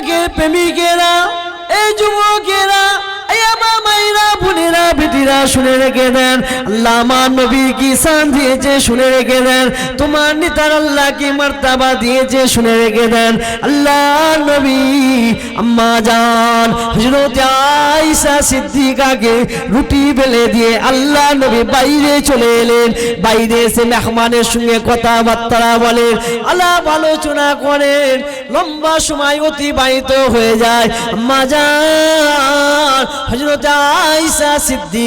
পাকের প্রেমিকেরা এই যুবকে বোনেরা বেটিরা শুনে রেখে দেন আল্লাহ আমার নবী কি সান দিয়েছে শুনে রেখে দেন, তোমার নেতার আল্লাহ কি মার্তাবা দিয়েছে শুনে রেখে দেন, আল্লাহ নবী, আম্মা জান হজরত আয়েশা সিদ্দিকাকে রুটি বেলে দিয়ে আল্লাহ নবী বাইরে চলে এলেন, বাইরে এসে মেহমানের সঙ্গে কথাবার্তা বলেন, আলাপ আলোচনা করেন, লম্বা সময় অতিবাহিত হয়ে যায়, আম্মা জান হজরত আয়েশা সিদ্দিকা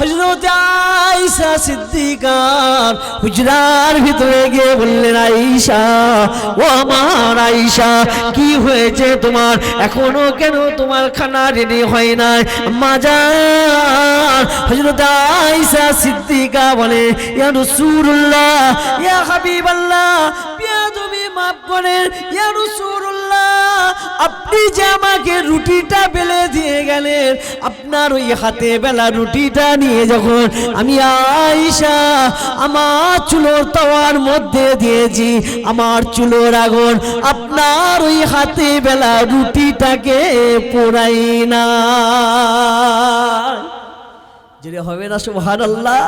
হজরত আয়েশা সিদ্দিকার হুজরার ভিতরে গিয়ে বললেন, আয়েশা, ও আমার আয়েশা, কি হয়েছে তোমার? এখনও কেন তোমার খানা রেডি হয় নাই? মাজার হজরত আয়েশা সিদ্দিকা বলে, ইয়া রাসূলুল্লাহ, ইয়া হাবিবাল্লাহ তুমি মাফ করেন, ইয়া রাসূলুল্লাহ আপনি যে আমাকে রুটিটা বেলে দিয়ে গেলেন, আপনার ওই হাতে বেলা রুটিটা নিয়ে যখন আমি আয়েশা আমার চুলোর তাওয়ার মধ্যে দিয়েছি, আমার চুলোর আগুন আপনার ওই হাতে বেলা রুটিটাকে পোড়াই না। যদি হবে না সুবহান আল্লাহ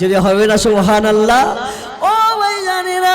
যদি হবে না সুবহান আল্লাহ ও ভাই জানি না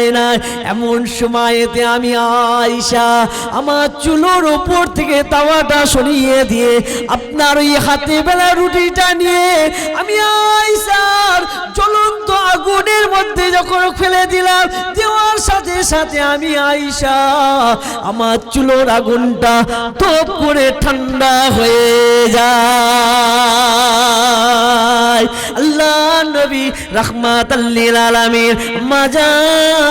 না। এমন সময়তে আমি আয়েশা আমার চুলোর উপর থেকে তাওয়াটা সরিয়ে দিয়ে আপনার ওই হাতে বেলা রুটিটা নিয়ে আমি আয়েশার জ্বলন্ত আগুনের মধ্যে যখন ফেলে দিলাম, দেওয়ার সাথে সাথে আমি আয়েশা আমার চুলোর আগুনটা টপ করে ঠান্ডা হয়ে যায়। আল্লাহ নবী রহমাত আল্লিল আলামিন মাজান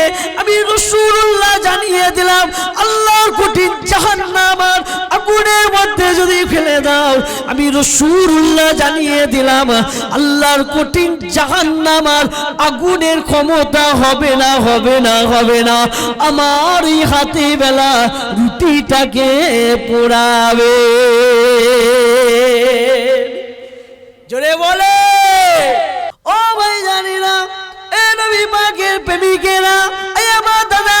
আমি রাসূলুল্লাহ জানিয়ে দিলাম, আল্লাহর কঠিন জাহান্নাম আর আগুনের মধ্যে যদি ফেলে দাও, আমি রসুল্লাহ জানিয়ে দিলাম, আল্লাহর কঠিন জাহান্নাম আর আগুনের ক্ষমতা হবে না হবে না হবে না। আমার এই হাতে বেলা রুটিটাকে পোড়াবে। জোরে বলে। ও ভাই জানি না নবী পাকের প্রেমিকেরা এ আমার দাদা পীরের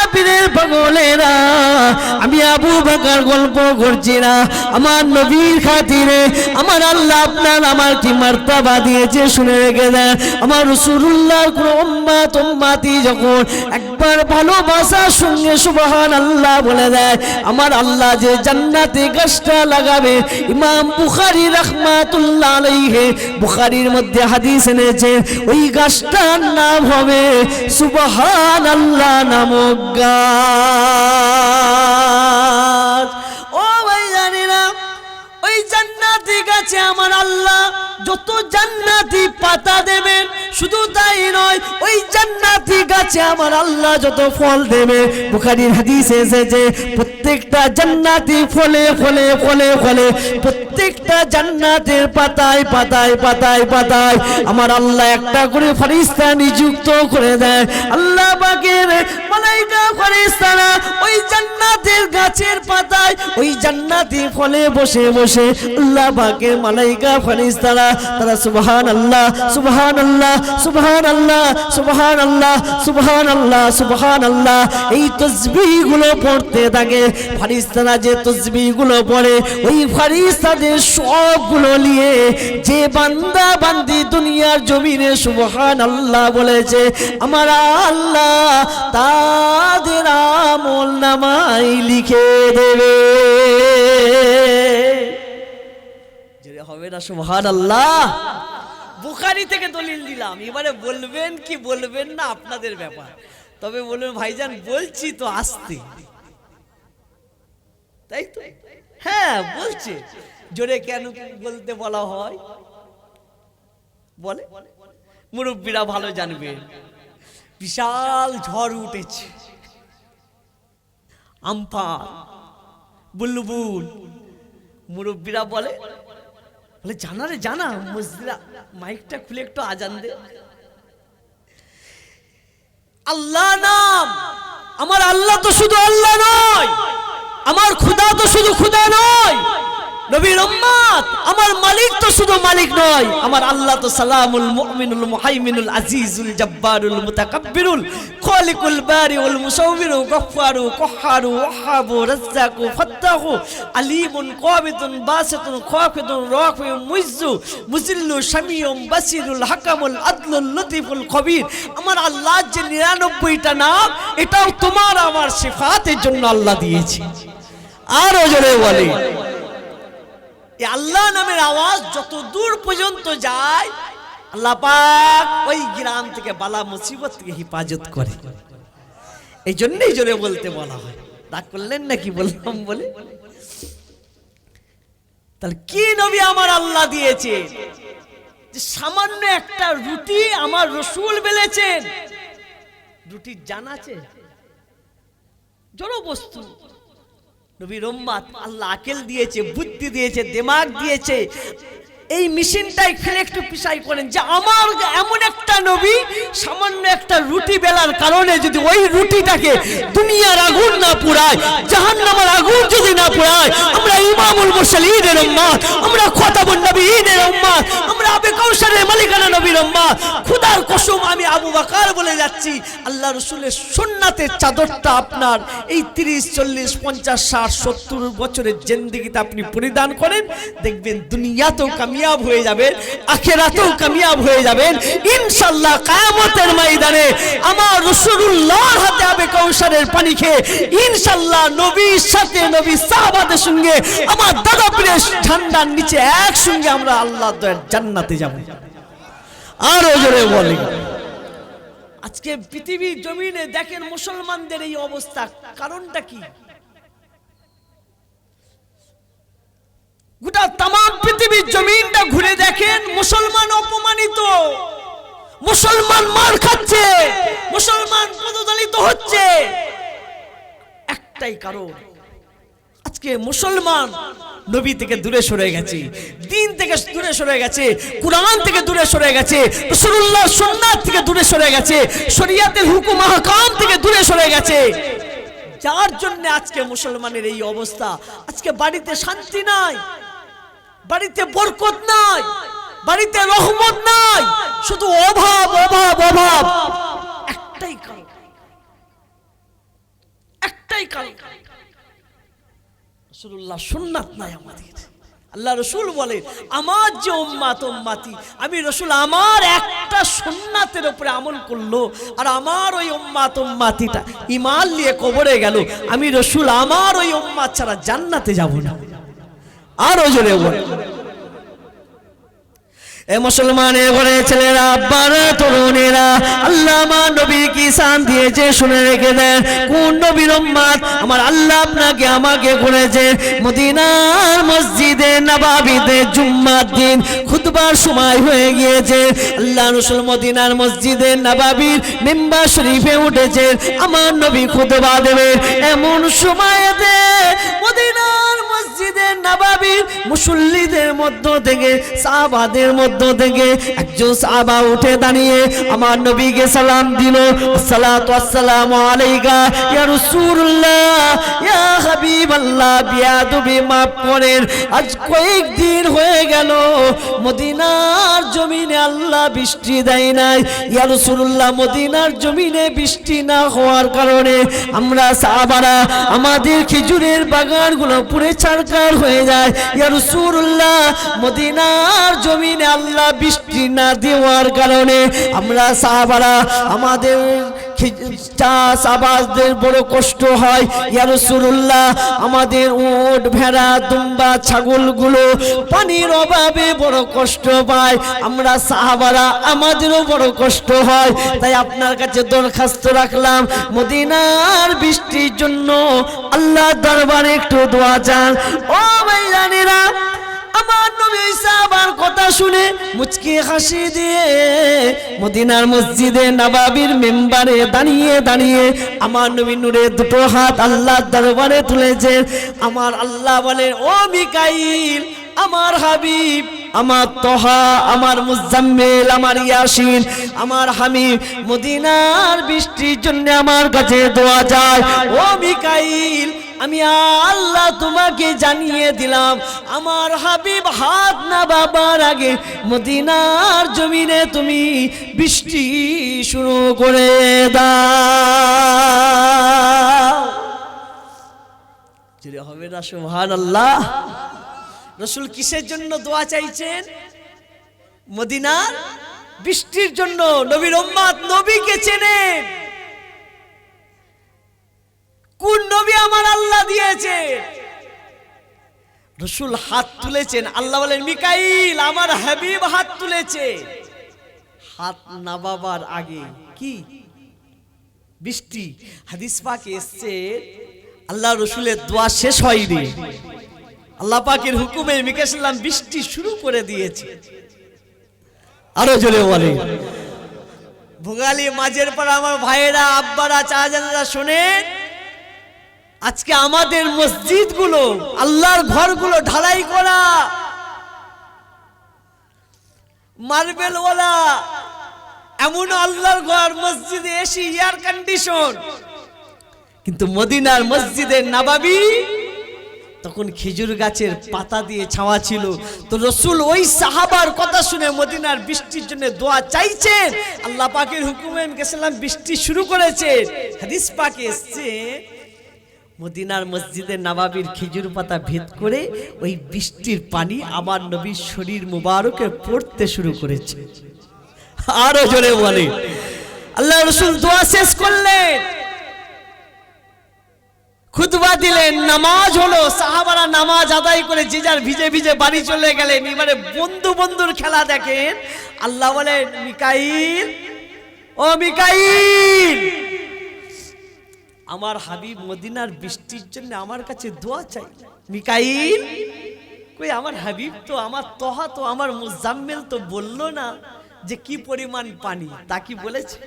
পাগলেরা, আমি আবু বাকার গল্প করছি না। আমার নবীর খাতিরে আমার আল্লাহ আপনার আমার কি মার্তাবা দিয়েছে, শুনে রেখে দেন। আমার রসুল্লাহ উম্মা তোমাতি যখন একবার ভালোবাসার সঙ্গে সুবহান আল্লাহ বলে দেয়, আমার আল্লাহ যে জান্নাতে গাছটা লাগাবে, ইমাম বুখারী রহমাতুল্লাহ আলাইহি বুখারীর মধ্যে হাদিস এনেছে, ওই গাছটার নাম হবে সুবহান আল্লাহ নামক গাছ। প্রত্যেকটা জান্নাতি ফলে ফলে ফলে ফলে, প্রত্যেকটা জান্নাতের পাতায় পাতায় পাতায় পাতায় আমার আল্লাহ একটা করে ফরিস্তা নিযুক্ত করে দেয়। আল্লাহ বাগের মালাইকা ফেরেশতারা ওই জান্নাতের গাছের পাতায় ওই জান্নাতি ফলে বসে বসে আল্লাহ মালাইকা তারা পড়তে থাকে। যে পড়ে, ওই সবগুলো নিয়ে যে বান্দা বান্দি দুনিয়ার জমিনে সুবহানাল্লাহ বলেছে, আমার আল্লাহ তাদের আমল নামাই লিখে দেবে। হবে না সুবহান আল্লাহ বুখারি থেকে দলিল দিলাম। এবারে বলবেন কি বলবেন না আপনাদের ব্যাপার। তবে বলবেন ভাইজান, বলছি তো আসতে। তাই তো? হ্যাঁ বলছে। জোরে কেন বলতে বলা হয়? বলে। মুরব্বীরা ভালো জানবে। বিশাল ঝড় উঠেছে। আমফান বুলবুল। মুরব্বীরা বলে বলে, জানা রে, জানা, মসজিদা মাইকটা খুলে একটু আজান দে। আল্লাহ নাম। আমার আল্লাহ তো শুধু আল্লাহ নয়, আমার খুদা তো শুধু খুদা নয়। নবীর উম্মত। আমার মালিক তো শুধু মালিক নয়, আমার আল্লাহ তো সালামুল মুমিনুল মুহাইমিনুল আজিজুল জব্বারুল মুতাকাব্বিরুল খালিকুল বারিউল মুসাউবিরু গফফারু কহারু ওয়াহাবু রাজ্জাকু ফাত্তাহু আলিমুন কাবিতুন বাসিতুন খাফিদুন রাফিউ মুইজ্জু মুজিল্লু শামিউম বাসিরুল হাকামুল আদলুল লতিফুল খবির। আমার আল্লাহ যে 99টা নাম, এটাও তোমার আমার সিফাতের জন্য আল্লাহ দিয়েছে। আরও জোরে বলে। এই আল্লাহ নামের আওয়াজ যত দূর পর্যন্ত যায়, আল্লাহ পাক ওই গ্রাম থেকে বালা মুসিবত থেকে হেফাজত করে। এই জন্যই জোরে বলতে বলা হয়। রাগ করলেন নাকি বললাম বলে? তাহলে কি নবী আমার আল্লাহ দিয়েছে? যে সামান্য একটা রুটি আমার রসুল বেলেছেন। রুটির জান আছে? জড় বস্তু। নবীর উম্মাত আল্লাহ আকেল দিয়েছে বুদ্ধি দিয়েছে দিমাগ দিয়েছে। এই মেশিনটাই ফেলে একটু পিসাই করেন। যে আমার এমন একটা নবী, সামান্য একটা রুটি বেলার কারণে যদি ওই রুটিটাকে দুনিয়ার আগুন না পুরায় জাহান্নামের আগুন যদি না পুরায় আমরা ইমামুল মুরসালিনের উম্মাত আমরা খতাবুন নবীনের উম্মাত আমরা আবে কৌশলের মালিকানা নবীর উম্মাত খুদার কসম আমি আবু বকর বলে যাচ্ছি আল্লাহ রসুলের সুন্নাতের চাদরটা আপনার এই তিরিশ, চল্লিশ, পঞ্চাশ, ষাট, সত্তর বছরের জেন্দিগিতে আপনি পরিধান করেন। দেখবেন দুনিয়াতেও কামিয়াব হয়ে যাবেন, আখেরাতেও কামিয়াব হয়ে যাবেন। ইনশাল্লাহ কায়ামতের ময়দানে আমার রসুল্লাহর হাতে আবে কৌশলের পানি খেয়ে ইনশাল্লাহ নবীর সাথে নবী সাহাবাদের সঙ্গে আমার দাদা পীরের ঠান্ডার নিচে একসঙ্গে আমরা আল্লাহ জান্নাতে যাব। আরও জোরে বলি। আজকে পৃথিবীর জমিনে দেখেন মুসলমানদের এই অবস্থা, কারণটা কি? গোটা তাম পৃথিবীর জমিনটা ঘুরে দেখেন, মুসলমান অপমানিত, মুসলমান মার খাচ্ছে, মুসলমান পদদলিত হচ্ছে। একটাই কারণ, আজকে মুসলমান নবী থেকে দূরে সরে গেছে, দিন থেকে দূরে সরে গেছে, কোরআন থেকে দূরে সরে গেছে রসুল্লাহ সুন্নাত থেকে দূরে সরে গেছে, শরিয়াতের হুকুম আহকাম থেকে দূরে সরে গেছে। যার জন্য আজকে মুসলমানের এই অবস্থা, আজকে বাড়িতে শান্তি নাই। বাড়িতে বরকত নাই, বাড়িতে রহমত নাই, শুধু অভাব অভাব অভাব। একটাই কারণ। একটাই কারণ। রসুল্লাহ সুন্নাত নাই আমাদের। আল্লাহ রসুল বলে, আমার যে উম্মাত, উম্মাতি, আমি রসুল আমার একটা সুন্নাতের উপরে আমল করল, আর আমার ওই উম্মাত, উম্মাতিটা ইমান নিয়ে কবরে গেল। আমি রসুল আমার ওই উম্মাত ছাড়া জান্নাতে যাব না। আরও জোরে বলে। এ মুসলমানের ঘরে ছেলেরা, আব্বারা, তরুণেরা আল্লাহ আমার নবী কি শান দিয়েছে শুনে রেখে দেন, কোন নবীর আমার আল্লাহ আপনাকে আমাকে করেছে মদিনার মসজিদে নবাবিতে জুম্মার দিন খুতবার সময় হয়ে গিয়েছে। আল্লাহ রসুল মদিনার মসজিদে নবাবির মেম্বার শরীফে উঠেছে আমার নবী খুতবা দেবে এমন সময়তে মসজিদের নবাবির মুসল্লিদের মধ্য থেকে, সাহাবাদের মধ্য থেকে একজন সাহাবা উঠে দাঁড়িয়ে আমার নবীকে সালাম দিল। আলাইকা ইয়া রাসূলুল্লাহ, ইয়া হাবিবাল্লাহ মাফ করেন আজ হয়ে গেল। মদিনার জমিনে আল্লাহ বৃষ্টি দেয় নাই। ইয়া রাসূলুল্লাহ, মদিনার জমিনে বৃষ্টি না হওয়ার কারণে আমরা সাহাবারা আমাদের খেজুরের বাগানগুলো পুরে ছাড়কার হয়ে যায়। ইয়া রাসূলুল্লাহ মদিনার জমিনে আল্লাহ বৃষ্টি না দেওয়ার কারণে আমরা সাহাবারা আমাদের চাষ আবাসদের বড় কষ্ট হয়। ইয়া রাসূলুল্লাহ, আমাদের উট, ভেড়া, দুম্বা, ছাগলগুলো পানির অভাবে বড় কষ্ট পায়। আমরা সাহাবারা আমাদেরও বড় কষ্ট হয়। তাই আপনার কাছে দরখাস্ত রাখলাম, মদিনার বৃষ্টির জন্য আল্লাহ দরবারে একটু দোয়া চান। ও ভাইরানেরা আমার নবী সাহাবার কথা শুনে মুচকি হাসি দিয়ে মদিনার মসজিদে নবাবির মেম্বারে দাঁড়িয়ে দাঁড়িয়ে আমার নবী নূরে দুটো হাত আল্লাহর দরবারে তুলেছেন। আমার আল্লাহ বলেন, ও মিকাইল, আমার হাবিব, আমার তোহা, আমার মুজাম্মেল, আমার ইয়াসিন, আমার হামিদ মদিনার বৃষ্টির জন্য আমার কাছে দোয়া যায় ও মিকাইল আমি আল্লাহ তোমাকে জানিয়ে দিলাম, আমার হাবিব হাত না বাবার আগে মদিনার জমিনে তুমি বৃষ্টি শুরু করে যদি হবে না সুহান আল্লাহ রসুল কিসের জন্য দোয়া চাইছেন? মদিনার বৃষ্টির জন্য। নবীর নবীকে চেনেন। কোন নবী আমার আল্লাহ দিয়েছে? রসুল হাত তুলেছেন। আল্লাহ বলেন, মিকাইল, আমার হাবিব হাত তুলেছে। হাত নাবাবার আগে কি? বৃষ্টি। হাদিস পাকে এসছে, আল্লাহ রসুলের দোয়া শেষ হয়নি। আল্লাহ পাকের হুকুমে মিকাইসাল্লাম বৃষ্টি শুরু করে দিয়েছে। আরও জোরে বলে। ভোগালী মাঝের পর আমার ভাইয়েরা, আব্বারা চাচারা শোনেন। আজকে আমাদের মসজিদগুলো, আল্লাহর ঘরগুলো ঢালাই করা। মার্বেল ওয়ালা এমন আল্লাহর ঘর, মসজিদে এসি এয়ার কন্ডিশন কিন্তু মদিনার মসজিদের নাবাবি, তখন খেজুর গাছের পাতা দিয়ে ছাওয়া ছিল। তো রসুল ওই সাহাবার কথা শুনে মদিনার বৃষ্টির জন্য দোয়া চাইছেন। আল্লাহ পাকের হুকুমে গেছিলাম, বৃষ্টি শুরু করেছে। হাদিস পাকে এসছে মদিনার মসজিদের নবাবির খেজুর পাতা ভেদ করে ওই বৃষ্টির পানি আমার নবীর শরীর মুবারকে পড়তে শুরু করেছে। আরও জোরে বলে। আল্লাহ রসুল দোয়া শেষ করলেন। খুতবা দিলেন, নামাজ হলো, সাহাবারা নামাজ আদায় করে যে যার ভিজে ভিজে বাড়ি চলে গেলেন। এবারে বন্ধু বন্ধুর খেলা দেখেন। আল্লাহ বলেন, মিকাইল, ও মিকাইল! আমার হাবিব মদিনার বৃষ্টির জন্য আমার কাছে দোয়া চাই। মিকাইল? কই, আমার হাবিব তো, আমার তহা তো, আমার মুজাম্মেল তো বলল না যে কি পরিমাণ পানি, তা কি বলেছে?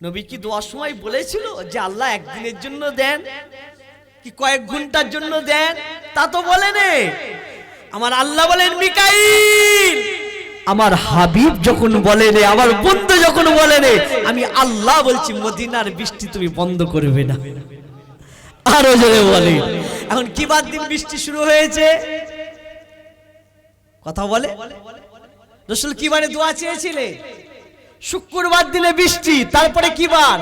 নবী কি দোয়ার সময় বলেছিল যে আল্লাহ একদিনের জন্য দেন, কি কয়েক ঘণ্টার জন্য দেন? তা তো বলেনে আমার আল্লাহ বলেন, মিকাইল! আমার হাবিব যখন বলে রে, আমার বন্ধু যখন বলে রে, আমি আল্লাহ বলছি, মদিনার বৃষ্টি তুমি বন্ধ করবে না। আরও জোরে বলে। এখন কি বাদ দিন বৃষ্টি শুরু হয়েছে? কথা বলে? রসুল কি বারে দোয়া চেয়েছিলে? শুক্রবার দিনে বৃষ্টি, তারপরে কি বার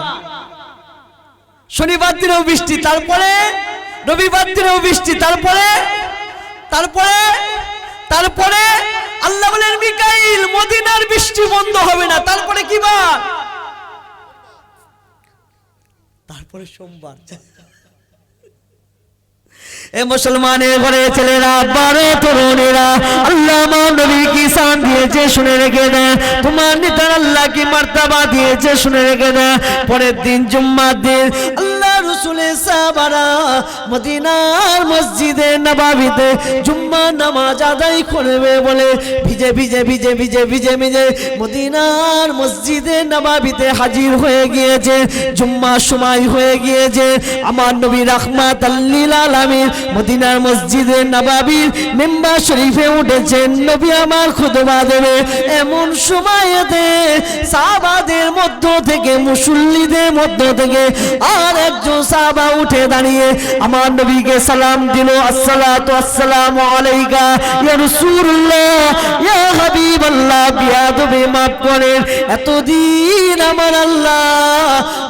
শনিবার দিনেও বৃষ্টি, তারপরে? রবিবার দিনেও বৃষ্টি, তারপরে? তারপরে? তারপরে? আল্লাহ বলেন মিকাইল মদিনার বৃষ্টি বন্ধ হবে না। তারপরে কি বার? তারপরে সোমবার। এ মুসলমানের ঘরে ছেলেরা, বারো তরুণেরা আল্লাহ নবী কি সান দিয়েছে, শুনে রেখে দেন তোমার নেতার আল্লাহ কি মার্তাবা দিয়েছে, শুনে রেখে দেন পরের দিন জুম্মার দিন মদিনার মসজিদে, নবাবিতে জুম্মা নামাজ আদায় করবে বলে ভিজে ভিজে ভিজে ভিজে ভিজে ভিজে মদিনার মসজিদে, নবাবিতে হাজির হয়ে গিয়েছে। জুম্মা সময় হয়ে গিয়েছে। আমার নবী রহমাত আল্লিল আলামিন মদিনার মসজিদে নবাবির মেম্বার শরীফে উঠেছেন নবী আমার খুদবা দেবে। এমন সময়েতে সাহাবাদের মধ্য থেকে, মুসল্লিদের মধ্য থেকে আর একজন সাহাবা উঠে দাঁড়িয়ে আমার নবীকে সালাম দিল, আসসালাতু আসসালামু আলাইকা, ইয়া রাসূলুল্লাহ, ইয়া হাবিবাল্লাহ, বিয়াদবে মাফ করেন। এতদিন আমার আল্লাহ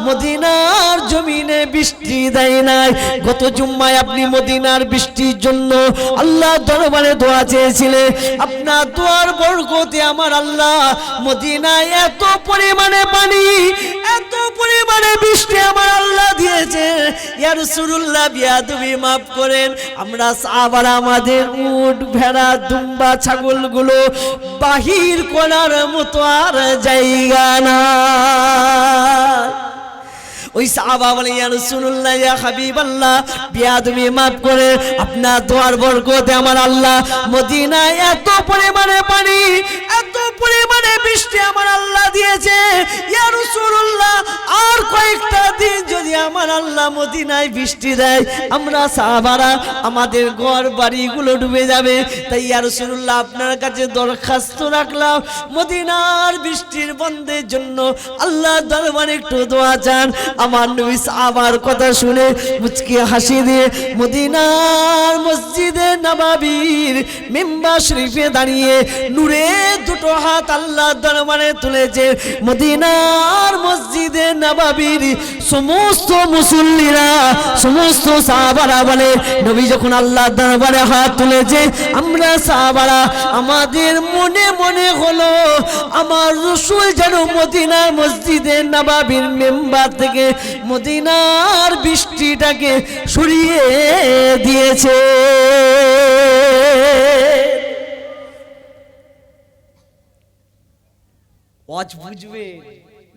মদিনার জমিনে বৃষ্টি দেয় নাই। গত জুম্মায় আপনি মদিনার বৃষ্টির জন্য আল্লাহ দরবারে দোয়া চেয়েছিলেন আপনার দোয়ার বরকতে আমার আল্লাহ মদিনায় এত পরিমাণে পানি, এত পরিমাণে বৃষ্টি আমার আল্লাহ দিয়েছে। ইয়ার সুরুল্লাহ বিয়া তুমি মাফ করেন। আমরা আবার আমাদের উট, ভেড়া, দুম্বা, ছাগলগুলো বাহির করার মতো আর জায়গা না ওই সাহাবা বলে, ইয়া রাসূলুল্লাহ, ইয়া হাবিবাল্লাহ তুমি maaf করে, আপনার দোয়ার বরকতে আমার আল্লাহ মদিনায় এত পরিমাণে পানি, এত পরিমাণে বৃষ্টি আমার আল্লাহ দিয়েছে। আর কয়েকটা দিন যদি আমার আল্লাহ মদিনায় বৃষ্টি দেয়, আমরা সাহাবারা আমাদের ঘর বাড়িগুলো ডুবে যাবে। তাই আপনার কাছে দরখাস্ত রাখলাম। মদিনার বৃষ্টির বন্ধের জন্য আল্লাহ একটু দোয়া চান। আমার নবী আমার কথা শুনে মুচকি হাসি দিয়ে মদিনার মসজিদে নবাবির মেম্বার শরীফে দাঁড়িয়ে নূরে দুটো হাত আল্লাহ দরবারে তুলেছে। মদিনার মসজিদে নবাবির সমস্ত মুসল্লিরা, সমস্ত সাহাবারা বলে, নবী যখন আল্লাহ দরবারে হাত তুলেছে, আমরা সাহাবারা, আমাদের মনে মনে হলো, আমার রসুল যেন মদিনার মসজিদে নবাবির মেম্বার থেকে মদিনার বৃষ্টিটাকে সরিয়ে দিয়েছে। ওয়াজ বুঝবে,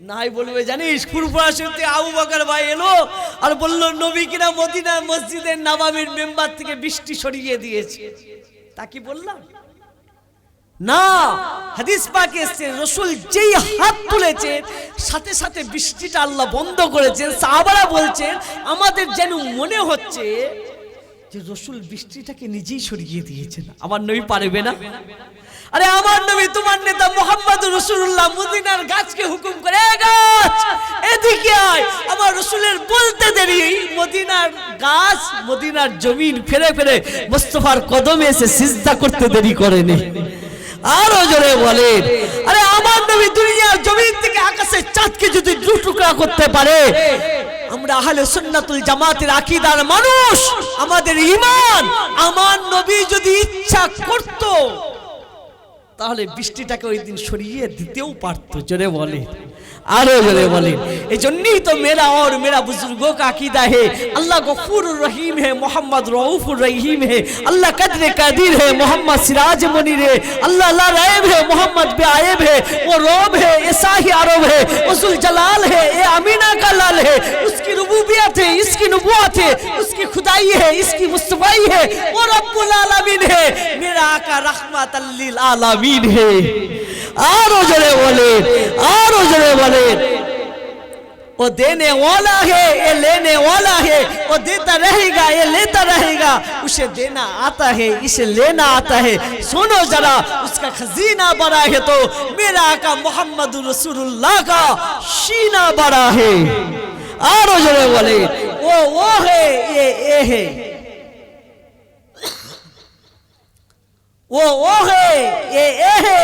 নাই বলবে, জানিস ফুরফুরা শরীফতে আবু বকর ভাই এলো আর বলল, নবী কিনা মদিনা মসজিদের নবাবের মেম্বার থেকে বৃষ্টি সরিয়ে দিয়েছে। তা কি বললাম? না, হাদিস পাকে এসছে, রসুল যেই হাত তুলেছে, সাথে সাথে বৃষ্টিটা আল্লাহ বন্ধ করেছেন। সাহাবারা বলছেন, আমাদের যেন মনে হচ্ছে যে রসুল বৃষ্টিটাকে নিজেই সরিয়ে দিয়েছেন। আমার নবী পারবে না? আরে আমার নবী তোমার নেতা মোহাম্মদ রসুল্লাহ মদিনার গাছকে হুকুম করে গাছ এদিকে আয়। আমার রসুলের বলতে দেরি মদিনার গাছ মদিনার জমিন ফেরে ফেরে মোস্তফার কদমে এসে সিজদা করতে দেরি করেনি। আরও জোরে বলেন আরে আমার নবী দুনিয়ার জমিন থেকে আকাশের চাঁদকে যদি দু টুকরা করতে পারে আমরা আহলে সুন্নাতুল জামাতের আকীদার মানুষ, আমাদের ইমান আমার নবী যদি ইচ্ছা করত, তাহলে বৃষ্টিটাকে ওই দিন সরিয়ে দিতেও পারতো, জোরে বলে। আরো জোরে বলে এই জন্যই তো মেরা और मेरा बुजुर्गों का अकीदा है अल्लाह गफूर रहीम है मोहम्मद रऊफुर रहीम है अल्लाह कद्र कदीर है मोहम्मद सिराज मुनीर है अल्लाह ला रैब है मोहम्मद बेआयब है वो रोब है ये शाही अरब है उसूल जलाल है ये अमीना का लाल है उसकी रुबूबियत है इसकी नबुवत है उसकी खुदाई है इसकी मुस्तफाई है वो रब्बुल आलमीन है मेरा आका रहमत लिल आलमीन है वो देने वाला है, ये लेने वाला है, वो देता रहेगा, ये लेता रहेगा, उसे देना आता है, इसे लेना आता है। सुनो जरा, उसका खजीना बड़ा है तो मेरा आका मोहम्मद रसूलुल्लाह का शीना बड़ा है। आरो जरे बोले वो वो है, ये ये है। वो वो है, ये ये है।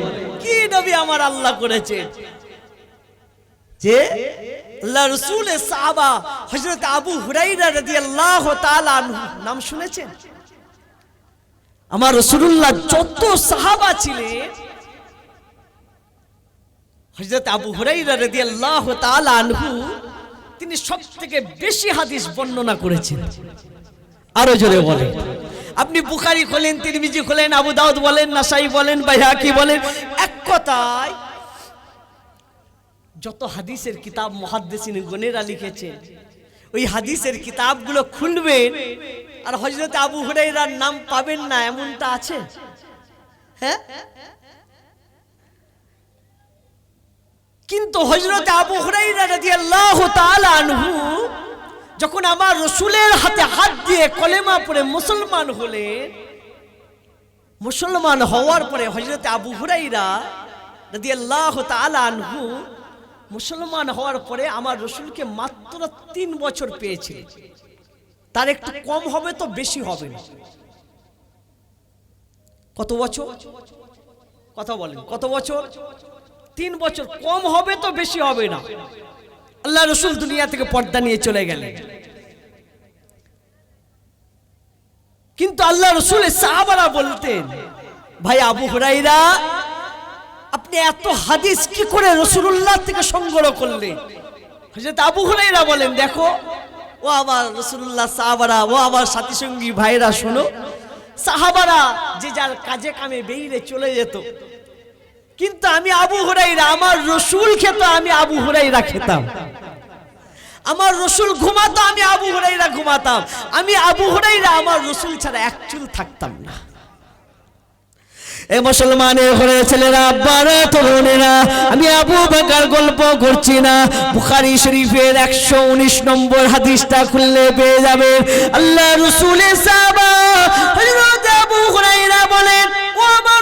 কি নবী আমার আল্লাহ করেছে? যে আল্লাহ রসুলের সাহাবা আবু হুরাইরা নাম শুনেছেন? আমার যত সাহাবা ছিলেন আবু হুরাইরা আনহু তিনি সব থেকে বেশি হাদিস বর্ণনা করেছেন। আরও জোরে বলেন। আপনি বুখারি খোলেন, তিরমিজি খোলেন, আবু দাউদ বলেন, নাসাই বলেন, বাইহাকি বলেন, এক কথায় যত হাদিসের কিতাব মহাদ্দেসিন গনেরা লিখেছেন ওই হাদিসের কিতাবগুলো খুলবেন আর হজরত আবু হুরাইরার নাম পাবেন না, এমনটা আছে? হ্যাঁ? কিন্তু হজরত আবু হুরাইরা রাদিয়াল্লাহু তাআলা আনহু যখন আমার রসুলের হাতে হাত দিয়ে কলেমা পড়ে মুসলমান হলেন মুসলমান হওয়ার পরে হজরত আবু হুরাইরা রাদিয়াল্লাহু তাআলা আনহু মুসলমান হওয়ার পরে আমার রসুলকে মাত্র তিন বছর পেয়েছে। তার একটু কম হবে তো বেশি হবে কত বছর? কথা বলেন, কত বছর? তিন বছর কম হবে তো বেশি হবে না। আল্লাহ রসুল দুনিয়া থেকে পর্দা নিয়ে চলে গেলেন। কিন্তু আল্লাহ রসুলের সাহাবারা বলতেন, ভাই আবু হুরাইরা আপনি এত হাদিস কি করে রসুল্লাহ থেকে সংগ্রহ করলেন? হজরত আবু হুরাইরা বলেন, দেখো, ও আমার রসুল্লাহ সাহাবারা, ও আমার সাথী সঙ্গী ভাইরা, শোনো, সাহাবারা যে যার কাজে কামে বেরিয়ে চলে যেত কিন্তু আমি আবু হুরাইরা আমার রসুল খেত আমি আবু হুরাইরা খেতাম। আমার রসুল ঘুমাতো আমি আবু হুরাইরা ঘুমাতাম। আমি আবু হুরাইরা আমার রসুল ছাড়া এক চুল থাকতাম না। এ ঘরে ছেলেরা তরুণেরা, আমি আবু বাকার গল্প করছি না। বুখারি শরীফের একশো উনিশ নম্বর হাদিসটা খুললে পেয়ে যাবে। আল্লাহ রসুলের সাহাবা, হযরত আবু হুরাইরা বলেন, ও আমার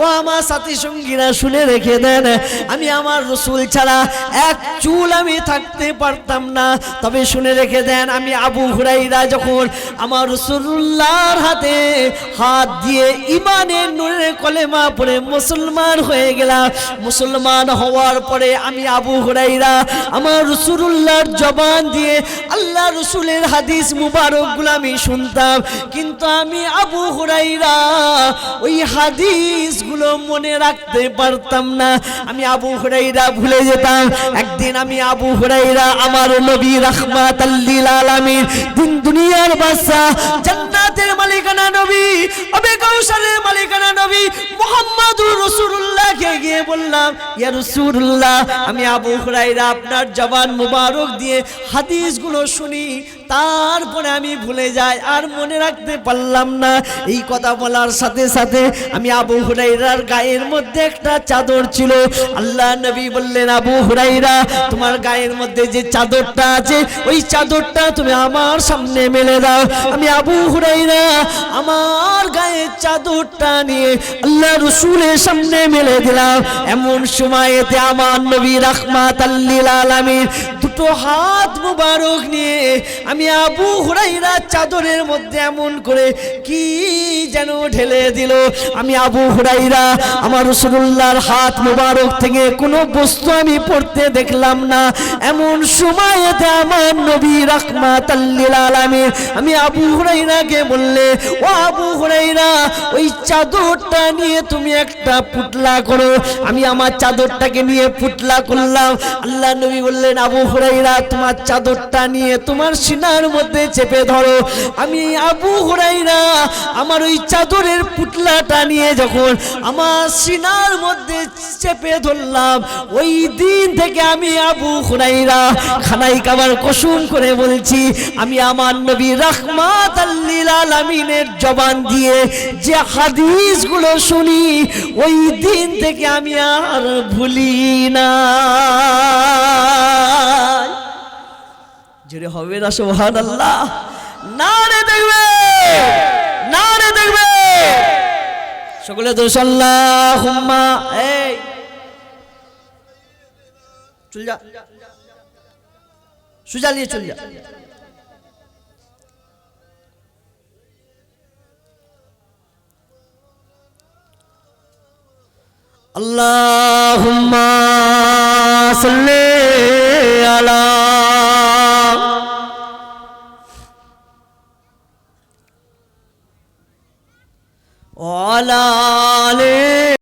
ও আমার সাথী সঙ্গীরা শুনে রেখে দেন, আমি আমার রসুল ছাড়া এক চুল আমি থাকতে পারতাম না। তবে শুনে রেখে দেন, আমি আবু হুরাইরা যখন আমার রসুল্লাহর হাতে হাত দিয়ে ইমানের নূরের কলেমা পড়ে মুসলমান হয়ে গেলাম, মুসলমান হওয়ার পরে আমি আবু হুরাইরা আমার রসুল্লাহর জবান দিয়ে আল্লাহ রসুলের হাদিস মুবারকগুলো আমি শুনতাম। কিন্তু আমি আবু হুরাইরা ওই হাদিসগুলো মনে রাখতে পারতাম না। আমি আবু হুরাইরা ভুলে যেতাম। একদিন আমি আবু হুরাইরা আমার নবী রাহমাত আল্লিল আলামিন, দিন দুনিয়ার বাদশা জান্নাতের মালিকানা নবী, আবে কাউসারের মালিকানা নবী মুহাম্মাদুর রাসূলুল্লাহকে গিয়ে বললাম, ইয়া রাসূলুল্লাহ, আমি আবু হুরাইরা আপনার জবান মুবারক দিয়ে হাদিসগুলো শুনি তারপরে আমি ভুলে যাই, আর মনে রাখতে পারলাম না। এই কথা বলার সাথে সাথে আমি আবু হুরাইরার গায়ের মধ্যে একটা চাদর ছিল। আল্লাহ নবী বললেন, আবু হুরাইরা তোমার গায়ের মধ্যে যে চাদরটা আছে, ওই চাদরটা তুমি আমার সামনে মেলে দাও। আমি আবু হুরাইরা আমার গায়ের চাদরটা নিয়ে আল্লাহ রসুলের সামনে মেলে দিলাম। এমন সময়েতে আমার নবী রাহমাত আল্লিল আলামিন দুটো হাত মুবারক নিয়ে আমি আবু হুরাইরা চাদরের মধ্যে এমন করে কি যেন ঢেলে দিল। আমি আবু হুরাইরা, আমার রসুল্লাহর হাত মুবারক থেকে কোনো বস্তু আমি পড়তে দেখলাম না। এমন সময়েতে আমার নবী রাহমাত আল্লিল আলামিন, আমি আবু হুরাইরাকে বললে, ও আবু হুরাইরা, ওই চাদরটা নিয়ে তুমি একটা পুটলা করো। আমি আমার চাদরটাকে নিয়ে পুটলা করলাম। আল্লাহ নবী বললেন, আবু হুরাইরা, তোমার চাদরটা নিয়ে তোমার সিনার মধ্যে চেপে ধরো। আমি আবু হুরাইরা আমার ওই চাদরের পুটলাটা নিয়ে যখন আমার সিনার মধ্যে চেপে ধরলাম, ওই দিন থেকে আমি আবু হুরাইরা খানাই কাবার কসুম করে বলছি, আমি আমার নবী রাহমাত আল্লিল জবান দিয়ে যে হাদিসগুলো শুনি, ওই দিন থেকে আমি আর ভুলি না জোরে হবে না সোহান আল্লাহ না রে দেখবে না রে দেখবে সকলে তো সাল্লাহ হুম্মা এই চল যা সুজা নিয়ে চল যা اللهم সাল্লি আলা Allah